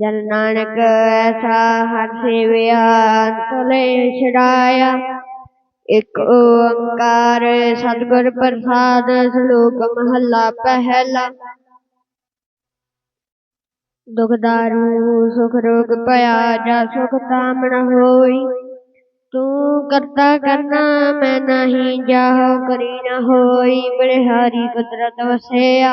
جن نانک ایسا ہر سے بیان تو ایک اوانکار ستگر پرساد سلوک محلہ پہلا دکھ دارو سکھ روگ پیا جا سکھ تام ہوئی تو کرتا کرنا میں نہیں جاہو کری نہ ہوئی بڑے ہاری قدرت وسیا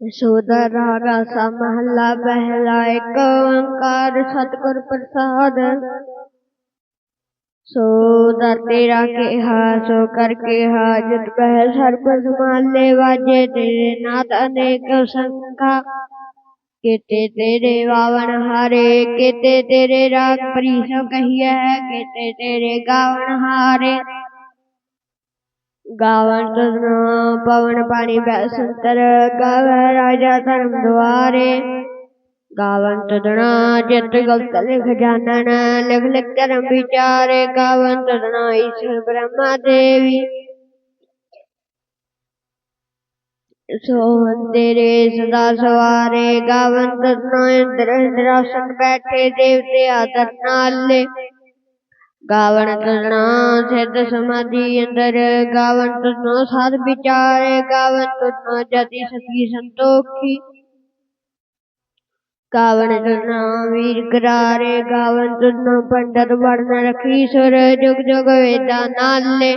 سودا رارا سا محلہ بہلائے کوانکار ستگر پرساد سودا تیرا کے ہاس کر کے حاجت بہ سر پر سمان واجے تیرے نات انیک سنکھا کہتے تیرے واون ہارے کہتے تیرے راگ پریسو کہیے ہے کہتے تیرے گاون ہارے గావంతును పవన పని బెసంతర గవరాజా తరం ద్వారే گاوندنا جت گلت لکھ جاننا لکھ لکھ کرم بیچارے گاوندنا ایشور برہما دیوی سوہن تیرے صدا سوارے گاوندنا اندر اندر آسن بیٹھے دیوتے آدر نال گاون تجنا سد سمادھی اندر گاون تجنو سد بچارے گاون تجنو جتی ستی سنتوکھی گاون تجنا ویر کرارے گاون تجنو پنڈت ورن رکھی سر جگ جگ ویدا نالے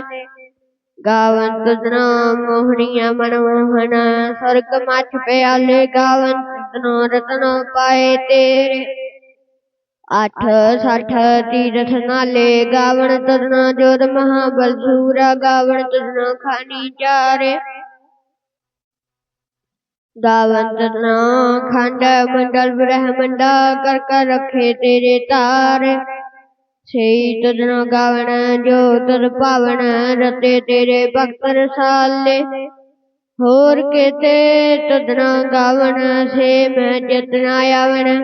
گاون تجنا موہنیا من موہن سرگ مچھ پیالے گاون تجنو رتنو پائے تیرے ਪਾਏ ਤੇਰੇ ਅੱਠ ਸੱਠ ਤੀਰਥ ਨਾਲੇ ਗਾਵਣ ਤੁਧਨੋ ਜੋਤ ਮਹਾਬਲ ਸੂਰਾ ਗਾਵਣ ਤੁਧਨੋ ਖਾਨੀ ਚਾਰੇ ਗਾਵਨ ਤੁਧਨੋ ਖੰਡ ਮੰਡਲ ਬ੍ਰਹਮੰਡਾ ਕਰ ਕਰ ਰਖੇ ਤੇਰੇ ਤਾਰ ਸਈ ਤੁਧਨੋ ਗਾਵਣ ਜੋ ਤੁਧ ਪਾਵਨ ਰਤੇ ਤੇਰੇ ਭਗਤ ਰਸਾਲੇ ਹੋਰ ਕਿਤੇ ਤੁਧਨੋ ਗਾਵਣ ਸੇ ਮੈਂ ਜਤਨਾ ਆਵਣ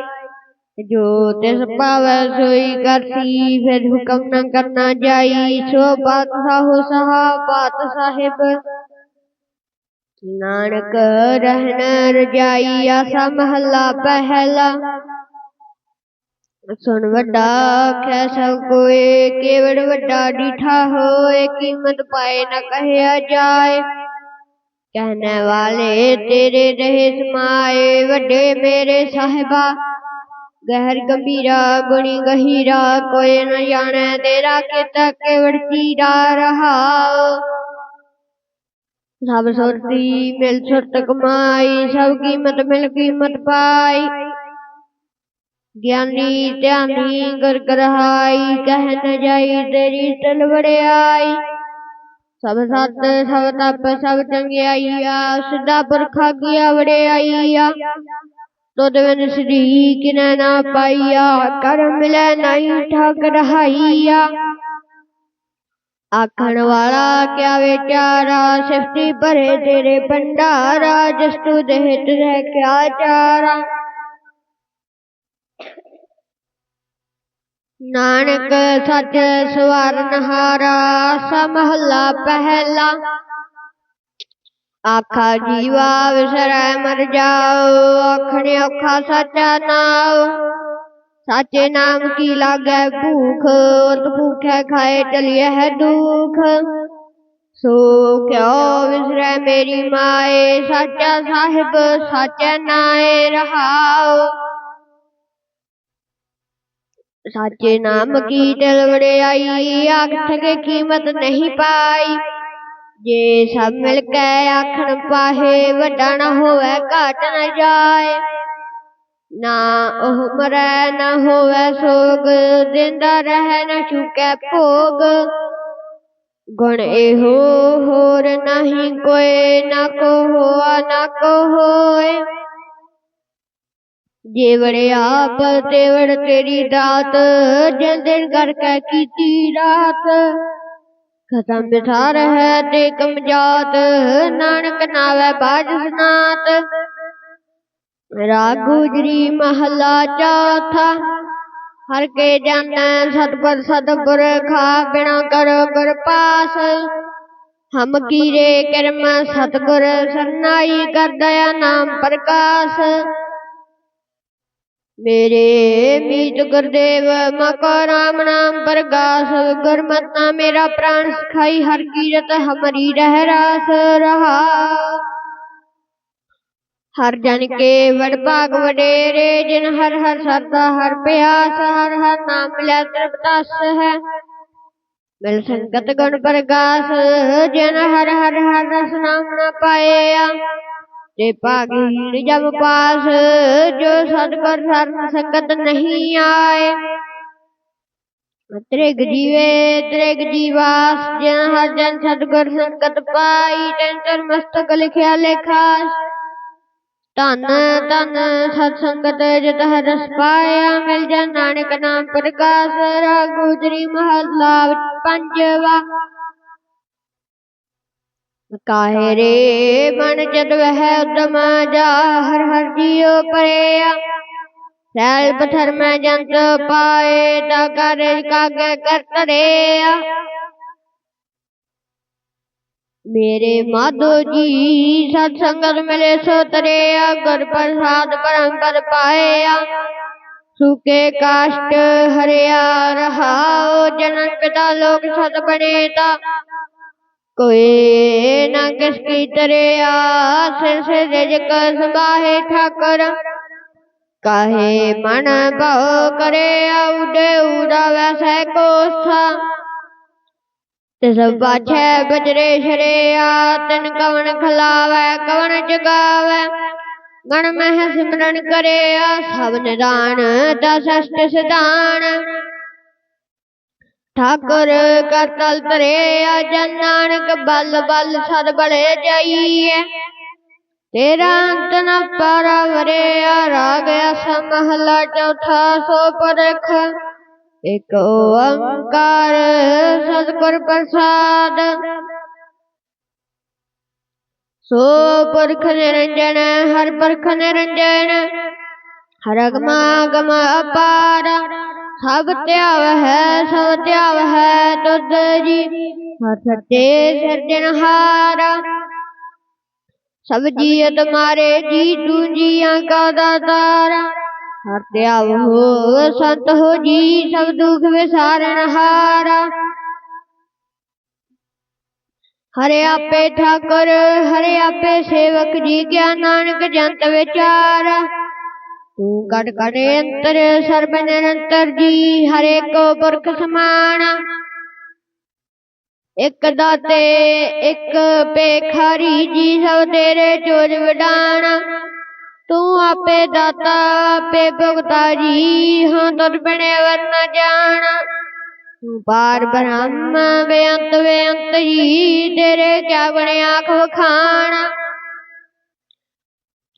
جو تس پاور سوئی کرتی پھر حکم نہ کرنا جائی سو بات بادشاہ ہو بات صاحب نانک رہنا رجائی آسا محلہ پہلا سن وڈا کھے کوئے کے وڈ وڈا ڈیٹھا ہوئے قیمت پائے نہ کہیا جائے کہنے والے تیرے رہے سمائے وڈے میرے صاحبہ گہر گبیرا گنی گہیرا کوئی نہ جانے تیرا کیتا وڑتی را رہا سب سورتی مل سورت کمائی سب قیمت مل قیمت پائی گیانی تیانی گر گرہائی کہہ نہ جائی تیری تل بڑے آئی سب سات سب تاپ سب چنگیائی سدا پرکھا گیا بڑے آئی تو دن شریک نہ پائیا کرم لینائی ٹھگ رہایا آکھن والا کیا وے چارا سفتی پرے تیرے پندارا جس تو دہت رہ کیا چارا نانک سچ سوار نہارا سا محلہ پہلا آخا جیوا وسرے مر جاؤ آخنے اوکھا سچا ناؤ سچے نام کی لاگے بھوک ات بھوکے کھائے چلیے ہے دکھ سو کیوں وسرے میری مائے سچا صاحب سچے نائے رہاؤ سچے نام کی تلوڑے آئی آگ تھکے قیمت نہیں پائی جے سب مل کے آخر پاہے وڈا نہ ہوئے گھٹ نہ جائے نہ او نہ ہوئے سوگ دیندا رہے نہ چکے پوگ گن ایہو ہور نہیں کوئی نہ کو ہوا نہ کو ہوئے جے وڑے آپ تے وڑ تیری رات جن دن کر کے کیتی رات ختم بسار ہے تیکم جات نانک ناوے باج سنات میرا گوجری محلہ چوتھا ہر کے جانا ست پر سد برکھا بنا کرو گر پاس ہم کیرے ست ستگر سنائی کر دیا نام پرکاش ਮੇਰੇ ਮੀਤ ਗੁਰਦੇਵ ਮਕੋ ਰਾਮ ਨਾਮ ਪ੍ਰਗਾਸ ਗੁਰਮਤਿ ਮੇਰਾ ਪ੍ਰਾਣ ਸਖਾਈ ਹਰ ਕੀਰਤ ਹਮਰੀ ਰਹਿ ਰਾਸ ਰਹਾ ਹਰ ਜਨ ਕੇ ਵਡ ਭਾਗ ਵਡੇਰੇ ਜਿਨ ਹਰ ਹਰ ਸਰਦਾ ਹਰ ਪਿਆਸ ਹਰ ਹਰ ਨਾਮ ਮਿਲਿਆ ਤ੍ਰਿਪਤਸ ਹੈ ਮਿਲ ਸੰਗਤ ਗੁਣ ਪ੍ਰਗਾਸ ਜਿਨ ਹਰ ਹਰ ਹਰ ਰਸ ਨਾਮ ਨ ਪਾਇਆ پاگیر جب پاس جو سد کر سر سکت نہیں آئے ترگ جیوے ترگ جیواس جن ہر جن سد کر سکت پائی ٹینٹر مستقل خیال خاص تن تن ست سنگت جت ہر رس پایا مل جن نانک نام پرکاس را گوجری محلہ پنجوا کاہرے بن چد ہے ادم جا ہر ہر جیو پریا سیل پتھر میں جنت پائے دا کارج کا کے کرتا ریا میرے مادو جی ساتھ سنگت ملے سو تریا گر پر سات پرم پر پائے سوکے کاشت ہریا رہا جنن پتا لوگ ساتھ بنے تا کوئی نہ کس کی تریا سر سے جج قصبہ ہے ٹھاکر کہے من بہو کرے اوڈے اوڈا ویسے کوس تھا تصبہ چھ بجرے شرے تن کون کھلاوے کون جگاوے گن مہ سمرن کرے سب نران دس سدان ٹھا گر کرتل ترے ج نانک بل بل سب بلے پارا برے گیا چوتھا سو پورکار ستر پرساد سو پور نرجن ہر پور نرجن ہر گما گما پارا سب تیاب ہے سب تیاب ہے تو تیری ہتھتے سر دن ہارا سب جیے تمہارے جی تو جیاں کا داتارا ہر تیاب ہو سنت ہو جی سب دکھ وسارن ہارا ہرے آپے ٹھاکر ہرے آپے سیوک جی گیا نانک جنت وچارا گڑ گڑے انتر سرب نرنتر جی ہر ایک برک سمان ایک داتے ایک پیکھاری جی سب تیرے چوج وڈان تو آپے داتا پے بھگتا جی ہاں تر بنے ورنہ جان پار برہم بے انت بے انت جی تیرے کیا بنے آنکھ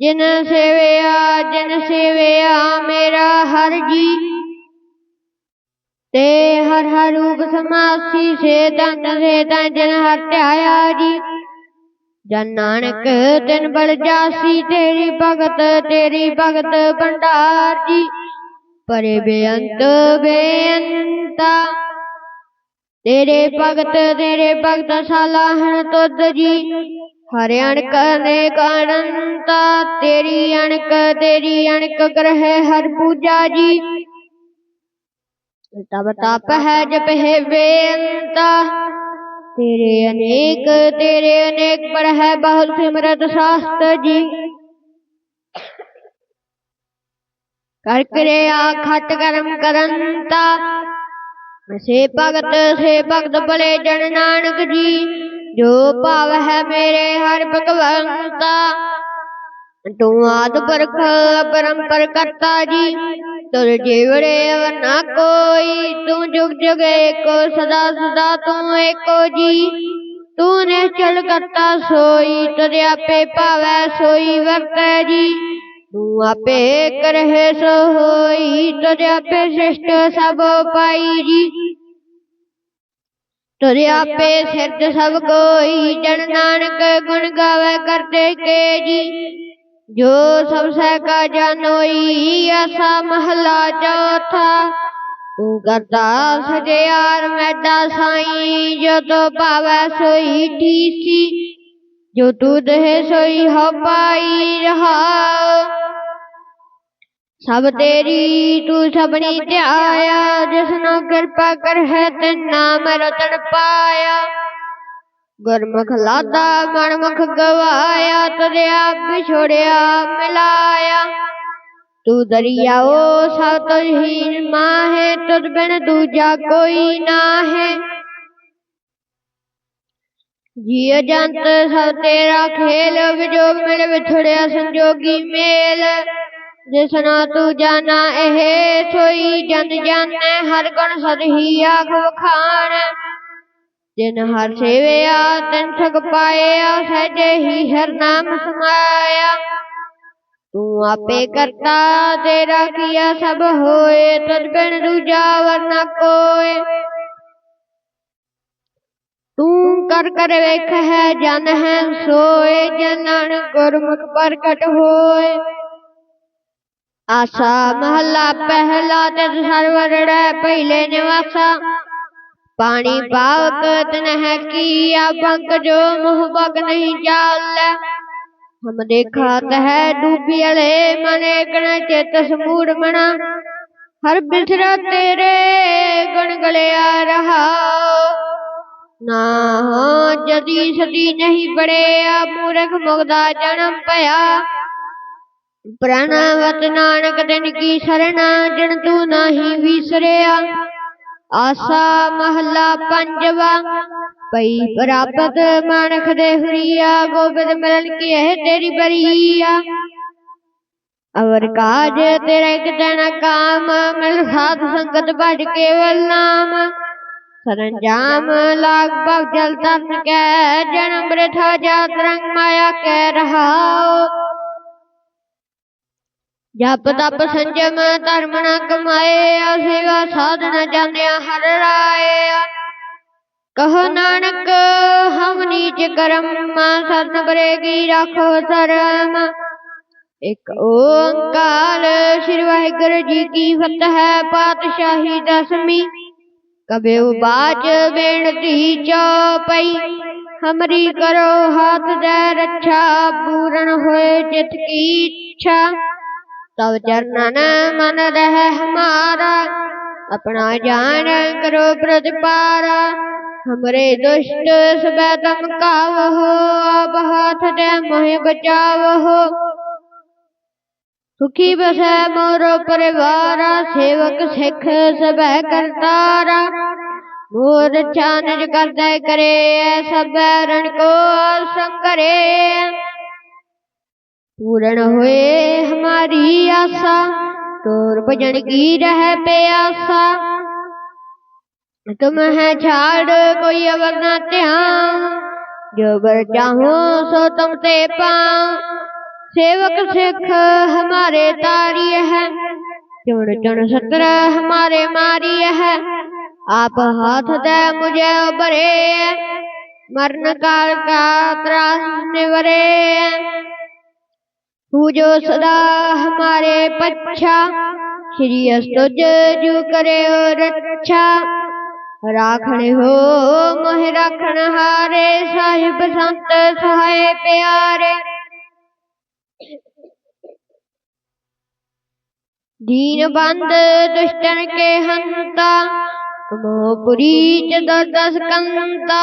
جن سے ویا جن سے ویا میرا ہر جی تے ہر ہر روپ سماسی سے تن سے تن جن ہر تیا جی جن نانک تن بڑ جاسی تیری بھگت تیری بھگت بھنڈار جی پرے بے انت بے انتا تیرے بھگت تیرے بھگت سالہ ہن تو جی ہر اڑک نیک انتا تیری اڑک تیری اڑک گرہ ہر پوجا جی تب تپ ہے جپ ہے وینتا تیرے انیک تیرے انیک پر ہے بہت سمرت شاست جی کر کرے کھٹ کرم کرنتا سے بھگت سے بھگت بلے جن نانک جی جو پاو ہے میرے ہر بھگوتا تو آد پر کھل پر کرتا جی تر جیوڑے ورنہ کوئی تو جگ جگ ایکو صدا صدا تو ایکو جی تو نے چل کرتا سوئی تر آپے پاوے سوئی ورتے جی تو آپے کرے سو ہوئی تر آپے سشت سب پائی جی ٹریا پہ سرد سب کوئی جن نانک گن گاوے کرتے کے جی جو سب سے کا جانوئی ایسا محلہ چوتھا تو کرتا سجے یار میڈا سائیں جو تو پاوے سوئی ٹھیسی جو تو دہے سوئی ہو پائی رہا ਸਭ ਤੇਰੀ ਤੂੰ ਸਭਨੀ ਧਿਆਇਆ ਜਿਸਨੋ ਕਿਰਪਾ ਕਰ ਹੈ ਤੇ ਨਾਮ ਰਤਨ ਪਾਇਆ ਗੁਰਮੁਖ ਲਾਦਾ ਮਨਮੁਖ ਗਵਾਇਆ ਤਦੇ ਆਪ ਵਿਛੋੜਿਆ ਮਿਲਾਇਆ ਤੂੰ ਦਰਿਆਓ ਸਭ ਤੁਝੀ ਮਾਹੇ ਤੁਧ ਬਿਨ ਦੂਜਾ ਕੋਈ ਨਾਹੇ ਜੀਅ ਜੰਤ ਸਭ ਤੇਰਾ ਖੇਲ ਵਿਜੋਗ ਮਿਲ ਵਿਛੜਿਆ ਸੰਜੋਗੀ ਮੇਲ ਜਿਸਨਾ ਤੂੰ ਜਾਣਾ ਇਹ ਸੋਈ ਜਨ ਜਾਣੈ ਹਰ ਗੁਣ ਸਦ ਹੀ ਆਖ ਵਖਾਣ ਜਿਨ ਹਰ ਸੇਵਿਆ ਤਿਨ ਠਗ ਪਾਇਆ ਸਹਿਜੇ ਹੀ ਹਰ ਨਾਮ ਸਮਾਇਆ ਤੂੰ ਆਪੇ ਕਰਤਾ ਤੇਰਾ ਕੀਆ ਸਭ ਹੋਏ ਤਦ ਬਿਨ ਦੂਜਾ ਵਰਨਾ ਕੋਏ ਤੂੰ ਕਰ ਕਰ ਵੇਖ ਹੈ ਜਨ ਹੈ ਸੋਏ ਜਨਨ ਗੁਰਮੁਖ ਪ੍ਰਗਟ ਹੋਏ ਆਸਾ ਮਹੱਲਾ ਪਹਿਲਾ ਤੇ ਸਰਵਰੜੈ ਪਹਿਲੇ ਨਿਵਾਸਾ ਪਾਣੀ ਪਾਵਕ ਤਨ ਹੈ ਕੀਆ ਪੰਕ ਜੋ ਮੁਹ ਬਗ ਨਹੀਂ ਚਾਲੈ ਹਮ ਦੇਖਾਤ ਹੈ ਡੂਬੀ ਅਲੇ ਮਨੇ ਕਣ ਚਿਤ ਸਮੂੜ ਮਣਾ ਹਰ ਬਿਸਰਾ ਤੇਰੇ ਗੁਣ ਗਲਿਆ ਰਹਾ ਨਾ ਜਦੀ ਸਦੀ ਨਹੀਂ ਪੜਿਆ ਮੂਰਖ ਮੁਗਦਾ ਜਨਮ ਭਇਆ ਪ੍ਰਣਵਤ ਨਾਨਕ ਦਿਨ ਕੀ ਸਰਣਾ ਜਨ ਤੂੰ ਨਹੀਂ ਵਿਸਰਿਆ ਆਸਾ ਮਹੱਲਾ ਪੰਜਵਾ ਪਈ ਪ੍ਰਾਪਤ ਮਾਨਖ ਦੇ ਹੁਰੀਆ ਗੋਬਿੰਦ ਮਿਲਨ ਕੀ ਹੈ ਤੇਰੀ ਬਰੀਆ ਅਵਰ ਕਾਜ ਤੇਰਾ ਇੱਕ ਜਣਾ ਕਾਮ ਮਿਲ ਸਾਧ ਸੰਗਤ ਬੜ ਕੇਵਲ ਨਾਮ ਸਰੰਜਾਮ ਲਾਗ ਭਵ ਜਲ ਤਰਨ ਕੈ ਜਨਮ ਬ੍ਰਿਥਾ ਜਾਤ ਰੰਗ ਮਾਇਆ ਕਹਿ ਰਹਾਓ ਜਪ ਤਪ ਸੰਜਮ ਧਰਮ ਨ ਕਮਾਏ ਸੇਵਾ ਸਾਧਨ ਜਾਣਿਆ ਹਰ ਰਾਏ ਕਹੋ ਨਾਨਕ ਹਮ ਨੀਚ ਕਰਮ ਸਰਨ ਬਰੇਗੀ ਰਾਖੋ ਸਰਮ ਇੱਕ ਓੰਕਾਰ ਸ੍ਰੀ ਵਾਹਿਗੁਰੂ ਜੀ ਕੀ ਫਤਿਹ ਪਾਤਸ਼ਾਹੀ ਦਸਵੀਂ ਕਬੇ ਬਾਚ ਬੇਨਤੀ ਚੌਪਈ ਹਮਰੀ ਕਰੋ ਹਾਥ ਦੇ ਰੱਛਾ ਪੂਰਨ ਹੋਏ ਜਿਤ ਕੀ ਇੱਛਾ لو چرنا من رہ ہمارا اپنا جان کرو برج پارا ہمرے دشت سب دمکاو ہو اب ہاتھ دے موہ بچاو ہو سکھی بس مورو پریوارا سیوک سکھ سب کرتارا مور چانج کر دے کرے سب رن کو سنگرے پورن ہوئے ہماری آسا تور بجن کی رہ پہ آسا تم ہے چھاڑ کوئی اگر نہ تہاں جو بر چاہوں سو تم تے پاں سیوک سکھ ہمارے تاری ہے چڑ چڑ ستر ہمارے ماری ہے آپ ہاتھ دے مجھے ابرے مرن کال کا تراز نورے تو جو صدا ہمارے پچھا شری استج جو کرے رچھا راکھن ہو مہ راکھن ہارے صاحب سنت سہائے پیارے دین بند دشتن کے ہنتا مو پوری چدر دس کنتا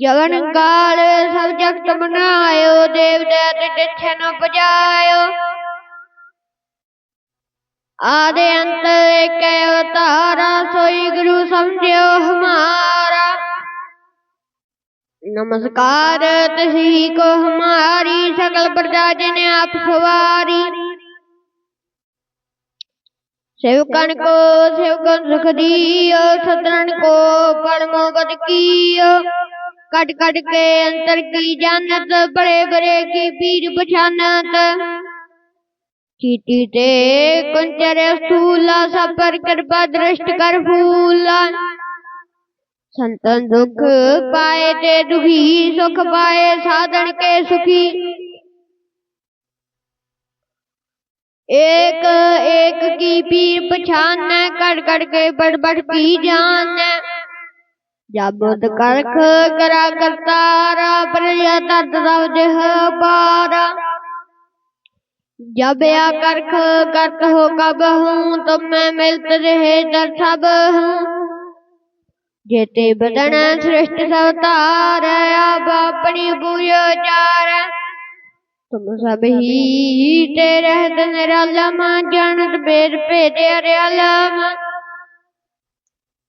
جن کا نمسکار کو ہماری سکل پرداجی نے کٹ کٹ کے انتر کی جانت بڑے بڑے کی پیر بچانت چیٹی تے کنچر سولا سپر کر درشت کر پھولا سنتن دکھ پائے تے دکھی سکھ پائے سادن کے سکھی ایک ایک کی پیر پچھان کڑ کڑ کے بڑ بڑ کی جان جب کرک کرا کرتارا پریا تت روجہ پارا جب یا کرک کرت ہو کب ہوں تم میں ملت رہے در سب ہوں جیتے بدن سرشت سوتار اب اپنی بوجھ چار تم سب ہی تیرے دن جانت بیر پیر پیر رلم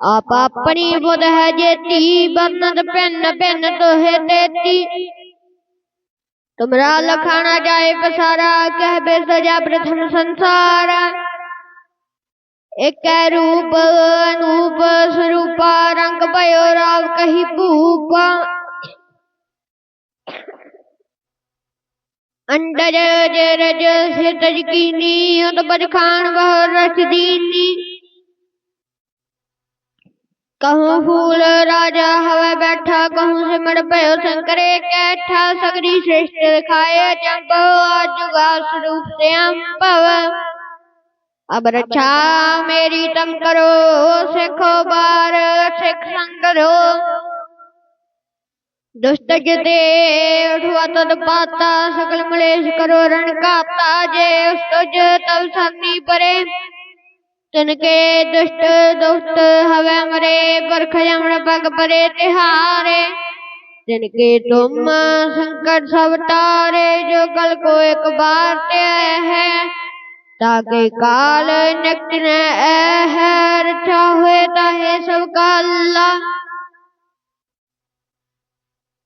آپ اپنی خود ہے جیتی بنت پین پین تو ہے دیتی تمرا لکھانا جائے پسارا کہہ بے سجا پرتھم سنسارا ایک روپ انوپ سروپا رنگ بیو راو کہی بھوپا انڈر جرج سے تجکینی انت بجخان بہر رچ دینی کہوں پھول راجا ہوئے بیٹھا کہوں سمر پیو سنکرے کیٹھا سگری شرشت دکھائے چمپو آجگا سروپ سے امپو اب رچھا میری تم کرو سکھو بار سکھ سنگرو دست جتے اٹھوا تد پاتا سکل ملے کرو رن کاتا جے اس تج تب سنی پرے تنکے دشت دوست ہوے مرے برخ جمن پگ پرے تہارے جن کے تم سنکٹ سب تارے جو کل کو ایک بار تے ہے تاکہ کال نکٹ اے ہے رچا ہوئے تاہے سب کا اللہ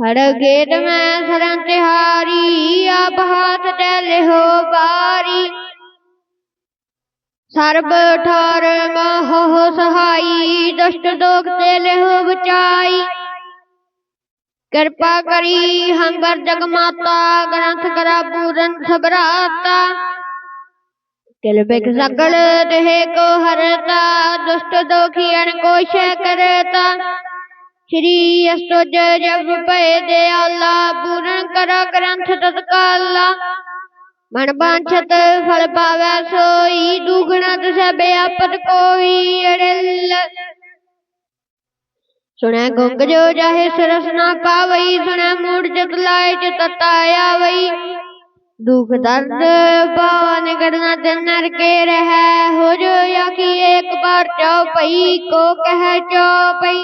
ہر گیت میں سرن تہاری آپ ہاتھ ٹیلے ہو باری سرب ٹھار مہو ہو سہائی دشت دوگ تیلے ہو بچائی کرپا کری ہم بر جگ ماتا گرانت کرا پورن سبراتا کلبک سگڑ دہے کو ہرتا دشت دوکھین کو شہ کرتا ਸ਼੍ਰੀ ਅਸਤੁਜ ਜਪ ਭਏ ਦਿਆਲਾ ਪੂਰਨ ਕਰਾ ਗ੍ਰੰਥ ਤਤਕਾਲਾ ਮਨ ਬਾਂਛਤ ਫਲ ਪਾਵੈ ਸੋਈ ਦੁਗਣਾ ਸਭ ਆਪਤ ਕੋਈ ਅੜਲ ਸੁਣੈ ਗੁੰਗ ਜੋ ਜਾਹੇ ਸਰਸ ਨਾ ਪਾਵਈ ਸੁਣੈ ਮੂੜ ਜਤ ਲਾਇ ਚਤ ਆਵਈ ਦੁਖ ਦਰਦ ਪਾਵਨ ਕਰਨਾ ਤੇ ਨਰ ਕੇ ਰਹਿ ਹੋ ਜੋ ਆਖੀ ਇੱਕ ਬਾਰ ਚਉ ਪਈ ਕੋ ਕਹਿ ਚਉ ਪਈ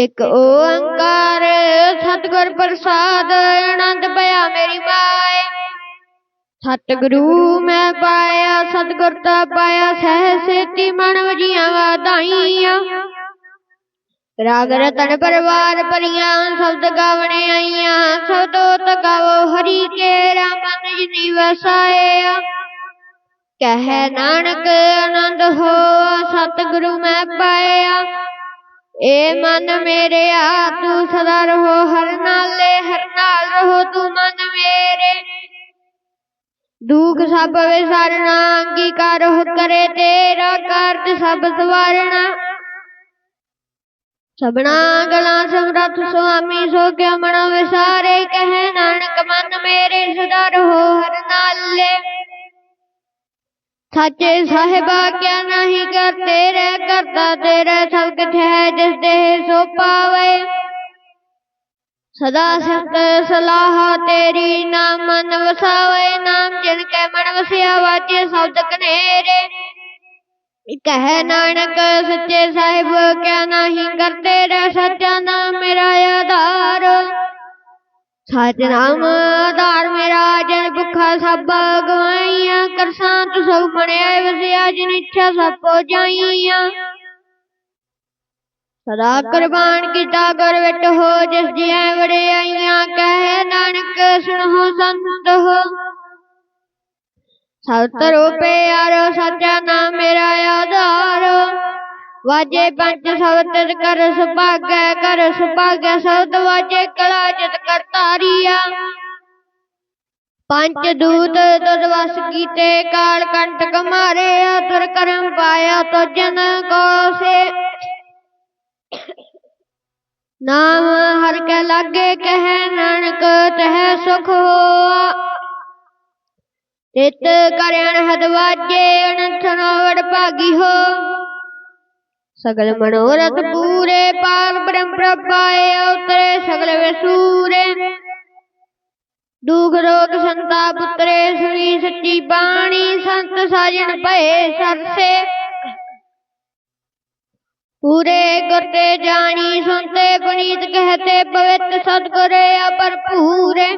ایک اوکار ست گر پرساد آنند پیا میری مائے ست گرو میں پایا ست پایا سہ سیتی من وجیاں وادائیاں راگ رتن پروار پریاں سبد گاونے آئیاں سبدو تکاو ہری کے رامن جنی وسائے کہے نانک آنند ہو ست گرو میں پایا اے من میرے آ تو سدا رہو، ہر نال ہر نال رہو، تو من میرے۔ دکھ سب وسارنا، انگیکار کرے، تیرا کارت سب سوارنا۔ سبنا گلا سمرت سوامی، سو کے من وسارے، کہے نانک من میرے سدا رہو، ہر نال سچے صاحبہ کیا نہیں کرتے رہ کرتا تیرا سب کچھ ہے جس دے سو پاوے صدا سخت صلاحہ تیری نام من وساوے نام جن کے من وسیا واچے سب تک نیرے کہے نانک سچے صاحب کیا نہیں کرتے رہ سچا نام میرا یادار ਸਚ ਨਾਮ ਆਧਾਰ ਮੇਰਾ ਜਨ ਭੁੱਖਾ ਸਭ ਗਵਾਈਆਂ ਕਰਸਾਂ ਤੂੰ ਸਭ ਬਣਿਆ ਵਸਿਆ ਜਿਨ ਇੱਛਾ ਸਭ ਪੋ ਜਾਈਆਂ ਸਦਾ ਕੁਰਬਾਨ ਕੀਤਾ ਗੁਰ ਵਿਟ ਹੋ ਜਿਸ ਜਿਐ ਵੜਿਆਈਆਂ ਕਹਿ ਨਾਨਕ ਸੁਣੋ ਸੰਤ ਹੋ ਸਤ ਰੂਪੇ ਆਰੋ ਸੱਚਾ ਨਾਮ ਮੇਰਾ ਆਧਾਰ واجے پنچ سوت کر سباگے کر سباگے سوت واجے کلا جت کر تاریا پنج دودھ درواس کیتے کال کنٹک مارے تر کرم پایا تو جن کو سے نام ہر کے لگے کہے ننک تہ سکھ ہوا تت کرن ہد واجے انتھنو وڑ ہو سگل منورت پورے پاک برم پرپائے اوترے سگل وسورے دوگرو کسنتا پترے سری سچی پانی سنت ساجن پئے سر سے پورے کرتے جانی سنتے پنیت کہتے پوت سد کرے پر پورے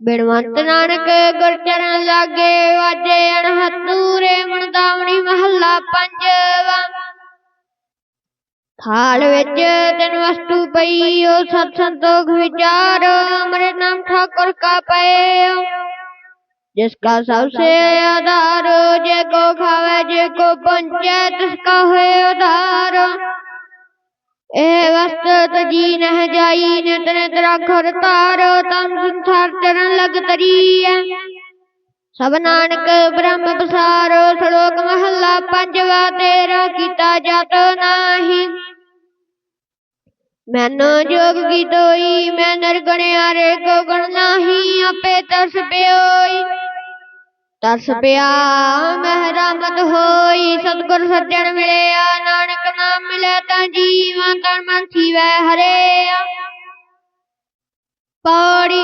بڑوانت نانک گر چرن لاگے واجے انہت نورے منداونی محلہ پنجواں ਥਾਲ ਵਿੱਚ ਤਿੰਨ ਵਸਤੂ ਪਈ ਉਹ ਸਤ ਸੰਤੋਖ ਵਿਚਾਰ ਅਮਰ ਨਾਮ ਠਾਕੁਰ ਕਾ ਪਏ جس کا سب سے ادھار جے کو کھاوے جے کو پہنچے تس کا ہے ادھار اے وست تجی نہ جائی نے تن ترا کھر تار تم سنسار ترن لگ تری ਸਭ ਨਾਨਕ ਬ੍ਰਹਮ ਪਸਾਰ, ਸ਼ਲੋਕ ਮਹੱਲਾ ਪੰਜਵਾ, ਤੇਰਾ ਕੀਤਾ ਜਤ ਨਾਹੀ। ਮੈਨੋ ਜੋਗ ਕੀ ਤੋਈ ਮੈਂ ਨਰਗਣਿਆ ਰੇ ਕੋ ਗਣ ਨਾਹੀ, ਆਪੇ ਤਰਸ ਪਿਓਈ। ਤਰਸ ਪਿਆ ਮਹਿ ਹੋਈ, ਸਤਿਗੁਰ ਸੱਜਣ ਮਿਲਿਆ, ਨਾਨਕ ਨਾਮ ਮਿਲਿਆ ਤਾਂ ਜੀਵਾਂ, ਤਨ ਮਨ ਥੀਵੈ ਹਰਿਆ। ਪੌੜੀ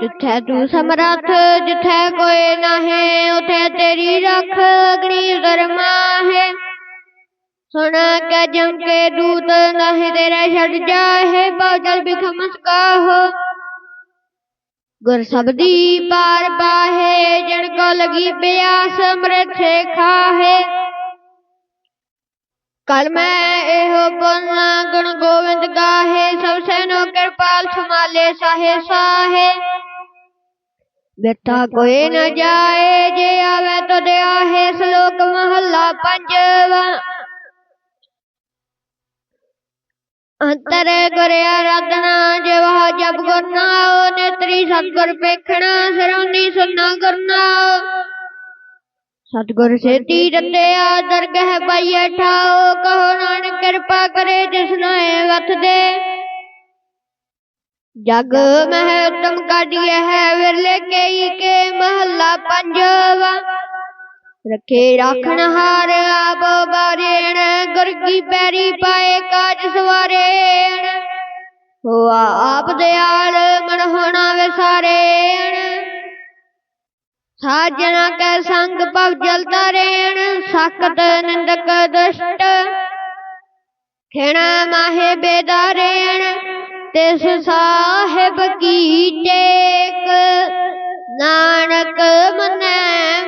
ਜਿੱਥੈ ਤੂੰ ਸਮਰੱਥ ਜਿੱਥੈ ਕੋਈ ਨਾਹੀ ਉਥੇ ਤੇਰੀ ਰੱਖ ਅਗਨੀ ਗਰਮਾ ਹੈ ਸੁਣ ਕੇ ਜਮ ਕੇ ਦੂਤ ਨਾਹੀ ਤੇਰਾ ਛੱਡ ਜਾਹੇ ਬਾਜਲ ਬਿਖਮਸ ਕਾਹੋ ਗੁਰ ਸਬਦੀ ਪਾਰ ਪਾਹੇ ਜਣ ਕੋ ਲਗੀ ਪਿਆਸ ਅੰਮ੍ਰਿਤ ਸੇ ਖਾਹੇ ਕਲ ਮੈਂ ਇਹੋ ਪੁੰਨ ਗੁਣ ਗੋਬਿੰਦ ਗਾਹੇ ਸਭ ਸੈਨੋ ਕਿਰਪਾਲ ਸੁਮਾਲੇ ਸਾਹੇ ਸਾਹੇ ਬੇਟਾ ਕੋਈ ਨ ਜਾਏ ਜੇ ਆਵੇ ਤੋ ਦਿਆਹੇ ਸ਼ਲੋਕ ਮਹੱਲਾ ਪੰਜਵਾ ਅੰਤਰ ਗੁਰ ਆਰਾਧਨਾ ਜਿਵਾ ਜਬ ਗੁਰ ਨਾਉ ਨੇਤਰੀ ਸਤਗੁਰ ਪੇਖਣਾ ਸਰਉਨੀ ਸੁਨਾ ਕਰਨਾ ਸਤਗੁਰ ਸੇਤੀ ਰਤਿਆ ਦਰਗਹ ਪਾਈਐ ਠਾਓ ਕਹੋ ਨਾਨਕ ਕਿਰਪਾ ਕਰੇ ਜਿਸ ਨਾਏ ਵਤ ਦੇ ਜਗ ਮਹਿ ਉਤਮ ਕਾਢੀਐ ਹੈ ਵਿਰਲੇ ਕੇਈ ਕੇ ਮਹੱਲਾ ਪੰਜਵਾ ਰਖੇ ਰਾਖਣ ਹਾਰ ਆਪ ਬਾਰੇਣ ਗੁਰ ਕੀ ਪੈਰੀ ਪਾਏ ਕਾਜ ਸਵਾਰੇਣ ਹੋਆ ਆਪ ਦਿਆਲ ਮਨ ہا جنا کے سنگ پو جلتا رین سخت نندک دشٹ کھنا ماہے بیدا رین تس صاحب کی ٹیک نانک من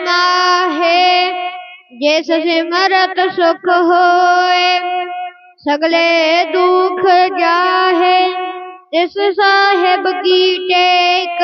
ماہے جس سمرت سکھ ہوئے سگلے دکھ جاہے تس صاحب کی ٹیک